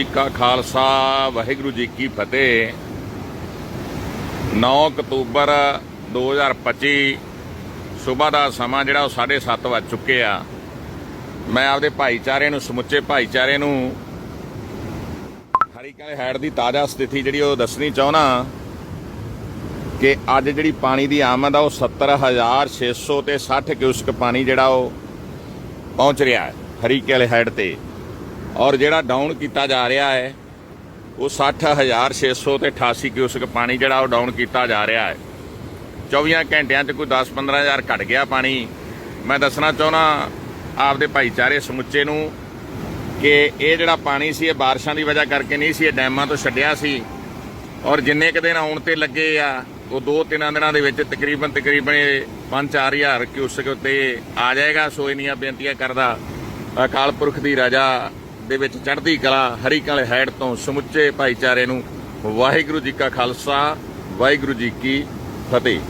ਜੀ ਕਾ ਖਾਲਸਾ, ਵਾਹਿਗੁਰੂ ਜੀ ਕੀ ਫਤਿਹ। 9 ਅਕਤੂਬਰ 2025 ਸਵੇਰ ਦਾ ਸਮਾਂ ਜਿਹੜਾ ਉਹ 7:30 ਵੱਜ ਚੁੱਕੇ ਆ। ਮੈਂ ਆਪਦੇ ਭਾਈਚਾਰੇ ਨੂੰ, ਸਮੁੱਚੇ ਭਾਈਚਾਰੇ ਨੂੰ ਹਰੀਕੇ ਹੈਡ ਦੀ ਤਾਜ਼ਾ ਸਥਿਤੀ ਜਿਹੜੀ ਉਹ ਦੱਸਣੀ ਚਾਹਣਾ ਕਿ ਅੱਜ ਜਿਹੜੀ ਪਾਣੀ ਦੀ ਆਮਦ ਆ, ਉਹ 70600 ਤੇ 60 ਕਿਊਸਕ ਪਾਣੀ ਜਿਹੜਾ ਉਹ ਪਹੁੰਚ ਰਿਹਾ ਹੈ ਹਰੀਕੇ ਹੈਡ ਤੇ। ਔਰ ਜਿਹੜਾ ਡਾਊਨ ਕੀਤਾ ਜਾ ਰਿਹਾ ਹੈ, ਉਹ 60600 ਤੇ 88 ਕਿਊਸਕ ਪਾਣੀ ਜਿਹੜਾ ਉਹ ਡਾਊਨ ਕੀਤਾ ਜਾ ਰਿਹਾ ਹੈ। 24 ਘੰਟਿਆਂ 'ਚ ਕੋਈ 10-15000 ਘਟ ਗਿਆ ਪਾਣੀ। ਮੈਂ ਦੱਸਣਾ ਚਾਹੁੰਦਾ ਆਪਦੇ ਭਾਈਚਾਰੇ ਸਮੁੱਚੇ ਨੂੰ ਕਿ ਇਹ ਜਿਹੜਾ ਪਾਣੀ ਸੀ, ਇਹ ਬਾਰਿਸ਼ਾਂ ਦੀ ਵਜ੍ਹਾ ਕਰਕੇ ਨਹੀਂ ਸੀ, ਇਹ ਡੈਮਾਂ ਤੋਂ ਛੱਡਿਆ ਸੀ। ਔਰ ਜਿੰਨੇ ਕੁ ਦਿਨ ਆਉਣ ਤੇ ਲੱਗੇ ਆ, ਉਹ ਦੋ ਤਿੰਨਾਂ ਦਿਨਾਂ ਦੇ ਵਿੱਚ ਤਕਰੀਬਨ ਤਕਰੀਬਨ 5-4000 ਕਿਊਸਕ ਉੱਤੇ ਆ ਜਾਏਗਾ। ਸੋ ਇੰਨੀਆਂ ਬੇਨਤੀਆਂ ਕਰਦਾ ਅਕਾਲ ਪੁਰਖ ਦੀ ਰਾਜਾ ਦੇ ਵਿੱਚ ਚੜ੍ਹਦੀ ਕਲਾ, ਹਰੀ ਹਰੀਕਲ ਹੈਡ ਤੋਂ ਸਮੁੱਚੇ ਭਾਈਚਾਰੇ ਨੂੰ ਵਾਹਿਗੁਰੂ ਜੀ ਕਾ ਖਾਲਸਾ, ਵਾਹਿਗੁਰੂ ਜੀ ਕੀ ਫਤਿਹ।